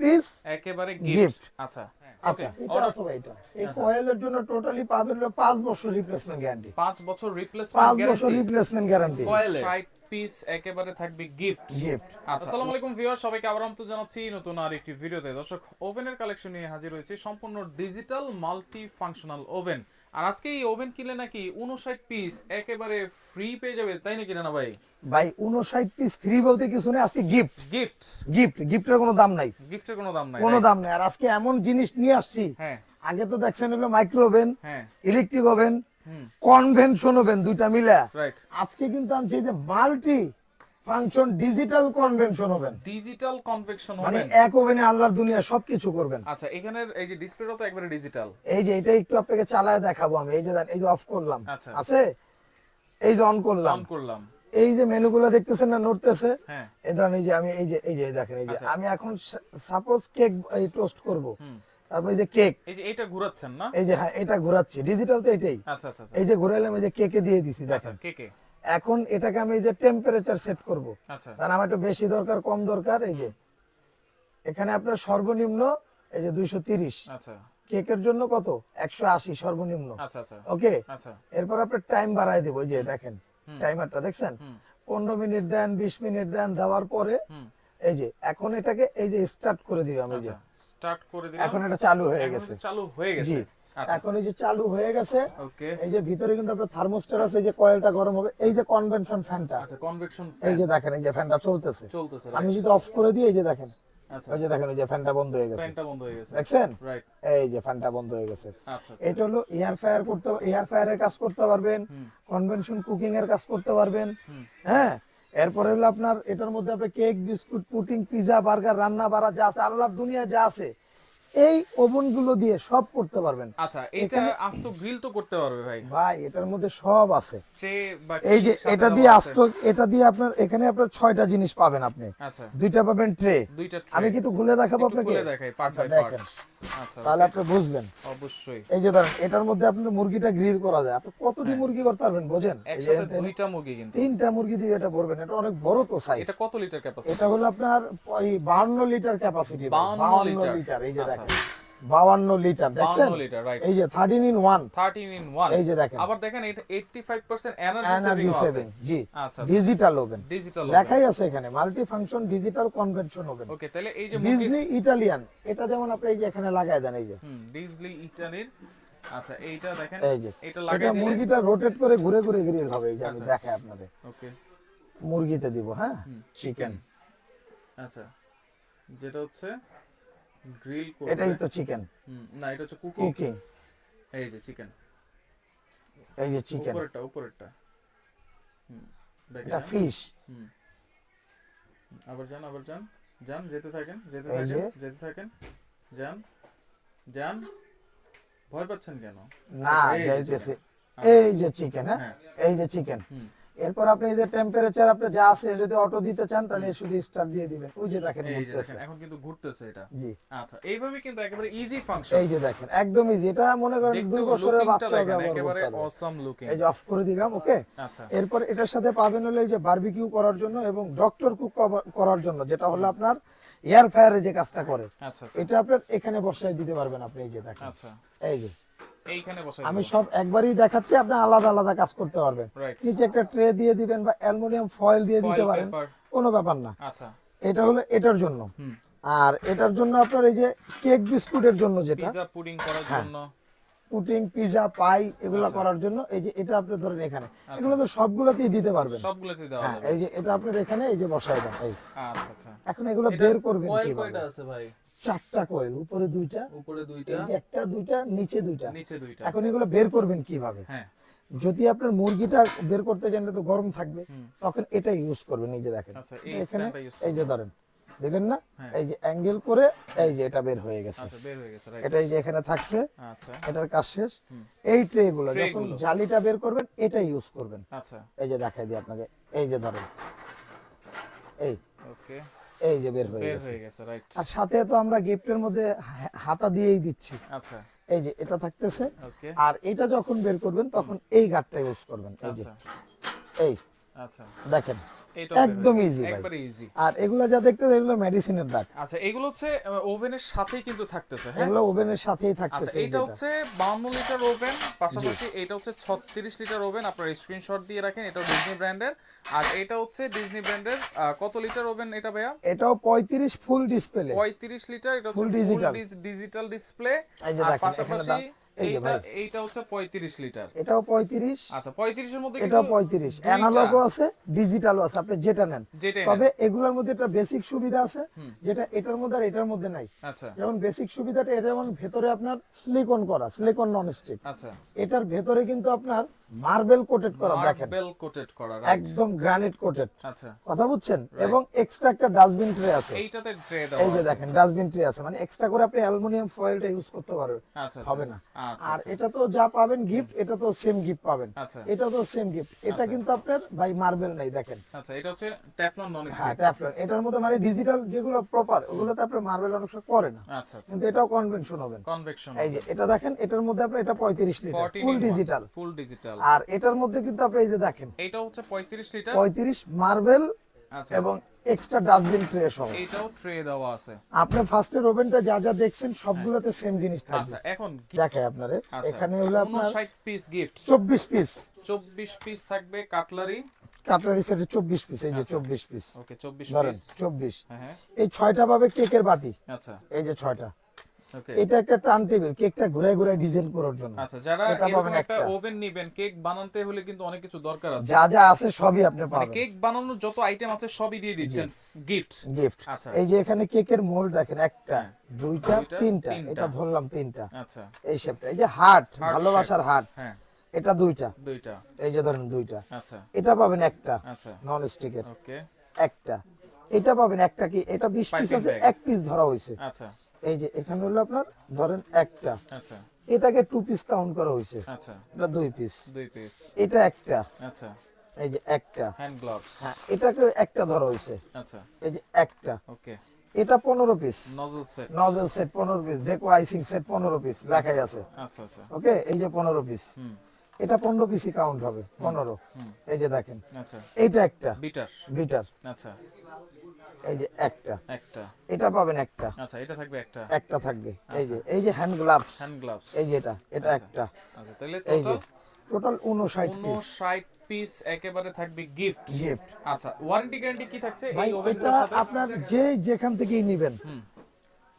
Piece একেবারে gift আচ্ছা আচ্ছা এটা অথবা এটা। এই কয়েলের জন্য টোটালি পাবেন হলো পাঁচ বছর রিপ্লেসমেন্ট গ্যারান্টি পাঁচ বছর পাঁচ রিপ্লেসমেন্ট বছর রিপ্লেসমেন্ট গ্যারান্টি কয়েলের 60 পিস একেবারে থাকবে গিফট। আচ্ছা আসসালামু আলাইকুম ভিউয়ার সবাইকে আবার আমন্ত্রণ জানাচ্ছি নতুন আর একটি ভিডিওতে। দর্শক ওভেনের কালেকশন নিয়ে হাজির হয়েছে। সম্পূর্ণ ডিজিটাল মাল্টি ফাংশনাল ওভেন আর আজকে এই ওভেন কিনলে নাকি 59 পিস একেবারে ফ্রি পেয়ে যাবে তাই নাকি না ভাই? ভাই উনষাট পিস ফ্রি বলতে কিছু নেই আজকে গিফট গিফট গিফট গিফটের কোনো দাম নাই। গিফটের কোনো দাম নাই কোনো দাম নেই। আর আজকে এমন জিনিস নিয়ে আসছি হ্যাঁ। আগে তো দেখছেন হলো মাইক্রো ওভেন হ্যাঁ ইলেকট্রিক ওভেন কনভেনশন ওভেন দুইটা মিলে। রাইট আজকে কিন্তু আনছি এই যে multi function digital convention oven digital convection মানে এক ওভেনে আল্লাহর দুনিয়া সবকিছু করবেন। আচ্ছা এখানের এই যে ডিসপ্লেটা তো একবারে ডিজিটাল এই যে এটা একটু আপনাকে চালায় দেখাবো আমি। এই যে এই যে অফ করলাম। আচ্ছা। আছে? এই যে অন করলাম। অন করলাম। এই যে মেনুগুলো দেখতেছেন না নড়তেছে? হ্যাঁ। এই ধরেন এই যে আমি এই যে এই যে দেখেন এই যে। আচ্ছা। আমি এখন সাপোজ কেক এই টোস্ট করব। তারপর এই যে কেক এই যে এটা ঘোরাচ্ছেন না? এই যে হ্যাঁ এটা ঘোরাচ্ছি। ডিজিটাল তো এটাই। আচ্ছা আচ্ছা আচ্ছা। এই যে ঘোরাইলাম এই যে কেকে দিয়ে দিছি দেখেন। কে কে এখন এটাকে আমি এই যে টেম্পারেচার সেট করব। আচ্ছা। কারণ আমার একটু বেশি দরকার কম দরকার এই যে। এখানে আপনার সর্বনিম্ন এই যে দুইশো তিরিশ। আচ্ছা। কেকের জন্য কত? একশো আশি সর্বনিম্ন। আচ্ছা আচ্ছা। ওকে? আচ্ছা। এরপর আপনার টাইম বাড়ায় দিব এই যে দেখেন। টাইমারটা দেখছেন? পনেরো মিনিট দেন বিশ মিনিট দেন দেওয়ার পরে এই যে এখন এটাকে এই যে স্টার্ট করে দিলাম এই যে। স্টার্ট করে দিলাম। এখন এটা চালু হয়ে গেছে। চালু হয়ে গেছে। এখন এই যে চালু হয়ে গেছে এই যে ভিতরে কিন্তু আপনার থার্মোস্টার আছে এই যে কয়েলটা গরম হবে এই যে কনভেনশন ফ্যানটা আচ্ছা কনভেকশন এই যে দেখেন এই যে ফ্যানটা চলতেছে। চলতেছে আমি যদি অফ করে দিই এই যে দেখেন আচ্ছা। ওই যে দেখেন ওই যে ফ্যানটা বন্ধ হয়ে গেছে। ফ্যানটা বন্ধ হয়ে গেছে। দেখছেন? এই যে ফ্যানটা বন্ধ হয়ে গেছে। আচ্ছা আচ্ছা। এটা হলো এয়ার ফায়ার করতে এয়ার ফায়ারের কাজ করতে পারবেন কনভেনশন কুকিং এর কাজ করতে পারবেন হ্যাঁ? এরপরে হলো আপনার এটার মধ্যে আপনি cake biscuit pudding pizza burger রান্না বাড়া যা আছে আল্লাহর দুনিয়া যা আছে এই ওভেনগুলো দিয়ে সব করতে পারবেন। আচ্ছা এটা আস্ত গ্রিল তো করতে পারবে ভাই। ভাই এটার মধ্যে সব আছে। এই যে এটা দিয়ে আস্ত এটা দিয়ে আপনার এখানে আপনার ছয়টা জিনিস পাবেন আপনি। আচ্ছা। দুইটা পাবেন ট্রে। আমি কি একটু খুলে দেখাবো আপনাকে? খুলে দেখাই পার্ট বাই পার্ট দেখেন। আচ্ছা তাহলে আপনি বুঝবেন। অবশ্যই। এই যে ধরেন এটার মধ্যে আপনার মুরগিটা গ্রিল করা যায়। আপনি কতটি মুরগি করতে পারবেন বোঝেন? হ্যাঁ। দুইটা মুরগি কিন্তু। তিনটা মুরগি দিয়ে এটা করবেন এটা অনেক বড় তো সাইজ এটা কত লিটার ক্যাপাসিটি এটা হলো আপনার এই বাউন্ন লিটার ক্যাপাসিটি 52 লিটার। এই যে। দেখেন। বাউন্ন লিটার দেখছেন? 52 লিটার রাইট এই যে থার্টিন ইন ওয়ান 13 ইন 1 এই যে দেখেন। আবার দেখেন এটা 85% এনার্জি এনার্জি সেভিং জি। ডিজিটাল ওভেন ডিজিটাল লেখাই আছে এখানে multi function digital convention oven okay তাহলে এই যে ডিজনি ইটালিয়ান এটা যেমন আপনি এই যে এখানে লাগায় দেন এই যে। ডিজলি ইটালির আচ্ছা এইটা দেখেন এই যে। এটা লাগাই দিলে মুরগিটা রোটেট করে ঘুরে ঘুরে গ্রিল হবে এই যে আমি আচ্ছা। দেখাই আপনাদের। ওকে মুরগিতে দিব হ্যাঁ? চিকেন আচ্ছা যেটা হচ্ছে গ্রিল করবে। এটাই তো চিকেন না এটা হচ্ছে কুকিং। কুকিং। এই যে চিকেন এই যে চিকেন উপরেরটা উপরেরটা। হুম এটা ফিশ হুম। আবার যান আবার যান। যান যেতে থাকেন যেতে থাকেন যেতে থাকেন। যান যান। ভয় পাচ্ছেন কেন? না যাইতেছে। এই যে চিকেন হ্যাঁ? হ্যাঁ। এই যে চিকেন হুম। এরপর আপনি এই যে টেম্পারেচার আপনি যা আছে যদি অটো দিতে চান তাহলে শুধু স্টার্ট দিয়ে দিবেন। ওই যে দেখেন ঘুরতেছে। এখন কিন্তু ঘুরতেছে এটা। জি। আচ্ছা এইভাবে কিন্তু একেবারে ইজি ফাংশন এই যে দেখেন একদম ইজি এটা মনে করেন দুই বছরের বাচ্চা ব্যবহার একেবারে অসাম লুকিং এই যে অফ করে দিলাম ওকে আচ্ছা। এরপর এটার সাথে পাবেন হলো এই যে বারবিকিউ করার জন্য এবং ডক্টর কুক করার জন্য যেটা হলো আপনার এয়ার ফায়ারে যে কাজটা করে। আচ্ছা আচ্ছা। এটা আপনার এখানে বসায় দিতে পারবেন আপনি এই যে দেখেন। আচ্ছা। এই যে। আমি সব একবারই দেখাচ্ছি আপনি আলাদা আলাদা কাজ করতে পারবেন। নিচে একটা ট্রে দিয়ে দিবেন বা অ্যালুমিনিয়াম ফয়েল দিয়ে দিতে পারেন কোনো ব্যাপার না। আচ্ছা। এটা হলো এটার জন্য। আর এটার জন্য আপনার এই যে কেক বিস্কুটের জন্য যেটা পিজা পুডিং করার হ্যাঁ। জন্য। পুটিং পিজা পাই এগুলো আচ্ছা। করার জন্য এই যে এটা আপনি ধরেন এখানে। এগুলো তো সবগুলোতেই দিতে পারবেন। সবগুলোতে দেওয়া হ্যাঁ এই যে এটা আপনার এখানে এই যে বসায় দেন এই। আচ্ছা আচ্ছা। এখন এগুলো বের করবেন কীভাবে? কয়টা আছে ভাই? চারটা কয়েল উপরে দুইটা উপরে দুইটা একটা দুইটা নিচে দুইটা। নিচে দুইটা। এখন এগুলো বের করবেন কীভাবে? হ্যাঁ। যদি আপনার মুরগিটা বের করতে চান তো গরম থাকবে তখন এটা ইউজ করবেন এই যে দেখেন। আচ্ছা এই এখানে এই যে ধরেন দেখলেন না? হ্যাঁ। এই যে অ্যাঙ্গেল করে এই যে এটা বের হয়ে গেছে। আচ্ছা এটা এই যে এখানে থাকছে আচ্ছা। এটার কাজ শেষ। এই ট্রে গুলো যখন জালিটা বের করবেন এটা ইউজ করবেন। এই যে দেখাই দিই আপনাকে এই যে ধরেন। এই। ওকে এই যে বের হয়ে গেছে। আর সাথে তো আমরা গিফটের মধ্যে হাতা দিয়েই দিচ্ছি। আচ্ছা। এই যে এটা থাকতেছে। আর এটা যখন বের করবেন তখন এই গার্ডটা ইউজ করবেন এই যে। আচ্ছা। এই আচ্ছা। দেখেন। একদম ভাই। একবারে ইজি আর এগুলো যা দেখতে এগুলো মেডিসিনের দাগ। আচ্ছা এগুলো হচ্ছে ওভেনের সাথেই কিন্তু থাকতেছে হ্যাঁ? এগুলো ওভেনের সাথেই আচ্ছা থাকতেছে এই এটা হচ্ছে 52 লিটার ওভেন পাশাপাশি এটা হচ্ছে 36 লিটার ওভেন আপনারা স্ক্রিনশট দিয়ে রাখেন এটা ডিজনি ব্র্যান্ডের আর এটা হচ্ছে ডিজনি ব্র্যান্ডের কত লিটার ওভেন এটা ভাইয়া? এটাও পঁয়ত্রিশ ফুল ডিসপ্লে 35 লিটার এটা হচ্ছে ফুল digital। ডিজিটাল ডিসপ্লে আর পাশাপাশি এইটা ভাই। এইটা হচ্ছে 35 লিটার। এটাও পঁয়ত্রিশ। আচ্ছা 35 এর মধ্যে এটাও কিন্তু পঁয়ত্রিশ। দুইটা- অ্যানালগও আছে ডিজিটালও আছে আপনি যেটা নেন। তবে এগুলোর মধ্যে একটা বেসিক সুবিধা আছে যেটা এটার মধ্যে আর এটার মধ্যে নাই। আচ্ছা। যেমন বেসিক সুবিধাটা এটা যেমন ভেতরে আপনার সিলিকন করা সিলিকন নন স্টিক আচ্ছা। এটার ভেতরে কিন্তু আপনার মার্বেল কোটেড করা দেখেন। মার্বেল কোটেড করা একদম গ্রানাইট কোটেড আচ্ছা। কথা বুঝছেন? এবং এক্সট্রা একটা ডাস্টবিন ট্রে আছে। এইটাতে ট্রে এই যে দেখেন ডাস্টবিন ট্রে আছে। মানে এক্সট্রা করে আপনি অ্যালুমিনিয়াম ফয়েলটা ইউজ করতে পারবেন। আচ্ছা আচ্ছা। হবে না। আর এটা তো যা পাবেন গিফট এটা তো সেম গিফট পাবেন। আচ্ছা। এটা তো সেম গিফট এটা কিন্তু আপনার ভাই মার্বেল নাই দেখেন। আচ্ছা এটা হচ্ছে টেফলন নন স্টিক ট্যাফলন এটার মধ্যে মানে ডিজিটাল যেগুলো প্রপার ওগুলোতে আপনার মার্বেল অনেক সময় করে না। আচ্ছা আচ্ছা। কিন্তু এটাও কনভেনশন হবে। কনভেকশন এই যে এটা দেখেন এটার মধ্যে আপনার এটা পঁয়ত্রিশ litre full digital full digital আর এটার মধ্যে কিন্তু আপনি এই যে দেখেন এটা হচ্ছে 35 লিটার পঁয়ত্রিশ মার্বেল আচ্ছা এবং এক্সট্রা ডাস্টবিন ট্রে সহ। এইটাও ট্রে দেওয়া আছে। আপনি ফার্স্ট এর ওভেনটা যা যা দেখছেন সবগুলোতে সেম জিনিস থাকবে। আচ্ছা এখন দেখাই আপনারে আচ্ছা, এখানে হলো আপনার 60 পিস গিফট চব্বিশ পিস 24 পিস থাকবে কাটলারি কাটলারি সেটে চব্বিশ পিস এই যে চব্বিশ পিস ওকে 24 পিস চব্বিশ। হ্যাঁ হ্যাঁ। এই ছয়টা পাবে কেকের বাটি। আচ্ছা। এই যে ছয়টা। এটা একটা টার্ন টেবিল কেকটা ঘুরে ঘুরে ডিজাইন করার জন্য। আচ্ছা যারা এটা এরকম পাবেন একটা। ওভেন নেবেন কেক বানাতে হলে কিন্তু অনেক কিছু দরকার আছে। যা যা আছে সবই আপনি মানে পাবেন। কেক বানানোর যত আইটেম আছে সবই দিয়ে দিচ্ছেন গিফট গিফট আচ্ছা। এই যে এখানে কেকের মোল্ড দেখেন একটা হ্যাঁ। দুইটা তিনটা। এটা ধরলাম তিনটা। আচ্ছা। এই শেপটা এই যে হার্ট ভালোবাসার হার্ট হ্যাঁ। এটা দুইটা। দুইটা। এই যে ধরেন দুইটা। আচ্ছা। এটা পাবেন একটা। আচ্ছা। নন স্টিকের ওকে একটা। এটা পাবেন একটা কি এটা বিশ পিস আছে এক পিস ধরা হয়েছে। আচ্ছা। এই যে এখানে হলো আপনার ধরেন একটা। আচ্ছা। এটাকে টু পিস কাউন্ট করা হয়েছে। আচ্ছা। এটা দুই পিস দুই পিস এটা একটা। আচ্ছা। এই যে একটা। হ্যান্ড গ্লাভস হ্যাঁ এটাকে একটা ধরা হয়েছে। আচ্ছা। এই যে একটা। ওকে। এটা পনেরো piece nozzle set nozzle set পনেরো পিস ডেকো আইসিং সেট পনেরো পিস লেখাই আছে। আচ্ছা আচ্ছা। ওকে? এই যে পনেরো পিস হুম। এটা পনেরো পিসই কাউন্ট হবে পনেরো। এই যে দেখেন। আচ্ছা। এইটা একটা। বিটার বিটার আচ্ছা। এই যে একটা। একটা। এটা পাবেন একটা। আচ্ছা এটা থাকবে একটা। একটা থাকবে। এই যে এই যে হ্যান্ড গ্লাভস হ্যান্ড গ্লাভস এই যে এটা এটা একটা। আচ্ছা তাহলে এই যে টোটাল টোটাল উনষাট পিস 59 পিস একেবারে থাকবে গিফট গিফট আচ্ছা ওয়ারেন্টি গ্যারান্টি কি থাকছে এই সাথে? আপনার যে যেখান থেকেই নিবেন।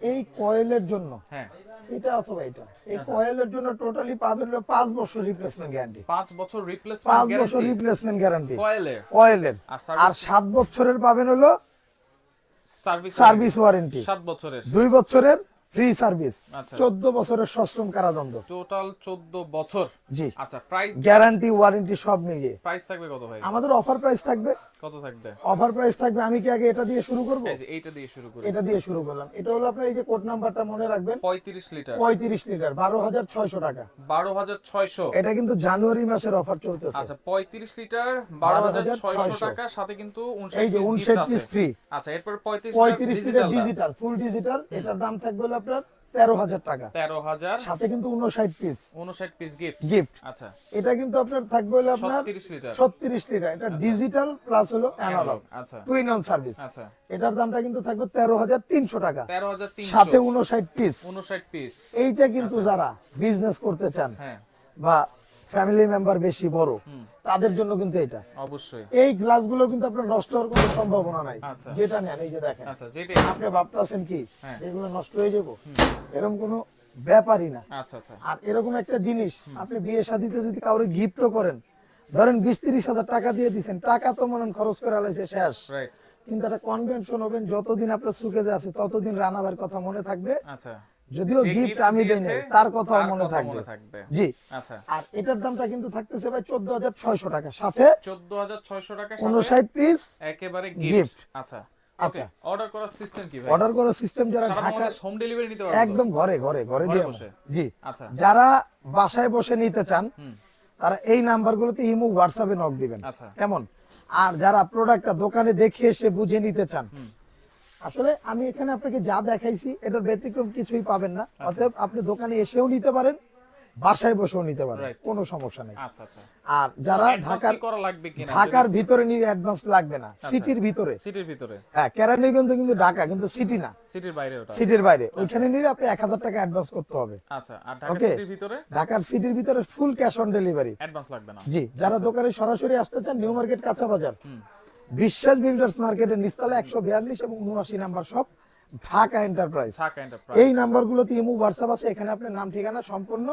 এই কয়েলের জন্য। হ্যাঁ। এটা অথবা এটা। এই আচ্ছা। কয়েলের জন্য টোটালি পাবেন হলো পাঁচ বছর রিপ্লেসমেন্ট গ্যারান্টি 5 বছর পাঁচ রিপ্লেসমেন্ট বছর রিপ্লেসমেন্ট গ্যারান্টি কয়েলের কয়েলের আর আর সাত বছরের পাবেন হলো সার্ভিস সার্ভিস ওয়ারেন্টি। 7 বছরের। দুই বছরের ফ্রি সার্ভিস আচ্ছা। চোদ্দ বছরের সশ্রম কারাদণ্ড। টোটাল 14 বছর। জি। আচ্ছা প্রাইস গ্যারান্টি ওয়ারেন্টি সব মিলিয়ে। প্রাইস থাকবে কত ভাই? আমাদের অফার প্রাইস থাকবে। কত থাকবে? অফার প্রাইস থাকবে আমি কি আগে এটা দিয়ে শুরু করব? এইটা দিয়ে শুরু করি। এটা দিয়ে শুরু করলাম। এটা হলো আপনার এই যে কোড নাম্বারটা মনে রাখবেন। 35 লিটার পঁয়ত্রিশ লিটার বারো হাজার ছয়শো টাকা। 12600 এটা কিন্তু জানুয়ারি মাসের অফার চলতেছে। আচ্ছা 35 লিটার 12600 12,600 টাকা সাথে কিন্তু 59 এই যে piece উনষাট gift পিস আছে। ফ্রি আচ্ছা এরপর 35 পঁয়ত্রিশ লিটার ডিজিটাল ফুল ডিজিটাল এটার দাম থাকবে আপনার তেরো হাজার টাকা। 13000 সাথে কিন্তু উনষাট পিস 59 পিস গিফট গিফট আচ্ছা। এটা কিন্তু আপনার থাকবে হলো আপনার 36 লিটার ছত্রিশ লিটার এটা ডিজিটাল প্লাস হলো অ্যানালগ আচ্ছা। টুইন অন সার্ভিস আচ্ছা। এটার দামটা কিন্তু থাকবে তেরো হাজার তিনশো টাকা। 13300 সাথে উনষাট পিস 59 পিস এইটা কিন্তু যারা বিজনেস করতে চান হ্যাঁ। বা ফ্যামিলি মেম্বার বেশি বড়। তাদের জন্য কিন্তু এটা। অবশ্যই। এই গ্লাসগুলো কিন্তু আপনার নষ্ট হওয়ার কোনো সম্ভাবনা নাই। আচ্ছা। যেটা নেন এই যে দেখেন। আচ্ছা আপনি ভাবতেছেন কি হ্যাঁ। এগুলো নষ্ট হয়ে যাব? এরকম কোনো ব্যাপারই না। আচ্ছা আর এরকম একটা জিনিস আপনি বিয়ে শাদিতে যদি কাউরে গিফটও করেন ধরেন বিশ তিরিশ হাজার টাকা দিয়ে দিচ্ছেন টাকা তো মনে খরচ করে আলাইছে শেষ। কিন্তু একটা কনভেনশন হবেন যতদিন আপনার সুখে আছে ততদিন রানাবার কথা মনে থাকবে। আচ্ছা। যদিও গিফট আমি দেই তার কথাও মনে কথা থাকবে। মনে থাকবে। জি। আচ্ছা। আর এটার দামটা কিন্তু থাকতেছে ভাই চোদ্দ হাজার ছয়শো টাকা। সাথে 14600 টাকা সাথে উনষাট পিস একেবারে গিফট আচ্ছা। আচ্ছা। অর্ডার করার সিস্টেম কি ভাই? অর্ডার করার সিস্টেম যারা ঢাকা হোম ডেলিভারি নিতে পারবে একদম ঘরে ঘরে ঘরে দিয়ে বসে? জি। আচ্ছা। যারা বাসায় বসে নিতে চান তারা এই নাম্বারগুলোতে ইমো হোয়াটসঅ্যাপে নক দিবেন। আচ্ছা। কেমন আর যারা প্রোডাক্টটা দোকানে দেখে এসে বুঝে নিতে চান আসলে আমি এখানে আপনাকে যা দেখাইছি এটার ব্যতিক্রম কিছুই পাবেন না। আচ্ছা। অতএব আপনি দোকানে এসেও নিতে পারেন বাসায় বসেও নিতে Right. কোনো সমস্যা নেই। আচ্ছা আচ্ছা। আর যারা ঢাকার ঢাকার ভিতরে নিয়ে অ্যাডভান্স লাগবে না। সিটির ভিতরে। সিটির ভিতরে? হ্যাঁ কেরানীগঞ্জ কিন্তু ঢাকা কিন্তু সিটি না। সিটির বাইরে ওটা? সিটির বাইরে। ওইখানে নিলে আপনি এক হাজার টাকা অ্যাডভান্স করতে হবে। আচ্ছা আর ঢাকা Okay. সিটির ভিতরে? ঢাকার সিটির ভিতরে full cash on delivery advance লাগবে না। জি যারা দোকানে সরাসরি আসতে চান নিউ মার্কেট কাঁচা বাজার। বিশ্বাস বিল্ডার্স মার্কেটের নিচতলা একশো বিয়াল্লিশ এবং উনআশি নাম্বার সব ঢাকা এন্টারপ্রাইজ এই নাম্বার এই নাম্বারগুলোতে ইমু হোয়াটসঅ্যাপ আছে এখানে আপনার নাম ঠিকানা সম্পূর্ণ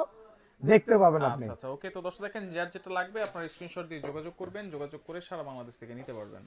দেখতে পাবেন আপনি। আচ্ছা আচ্ছা ওকে তো দর্শক দেখেন যার যেটা লাগবে আপনারা স্ক্রিনশট দিয়ে যোগাযোগ করবেন যোগাযোগ করে সারা বাংলাদেশ থেকে নিতে পারবেন।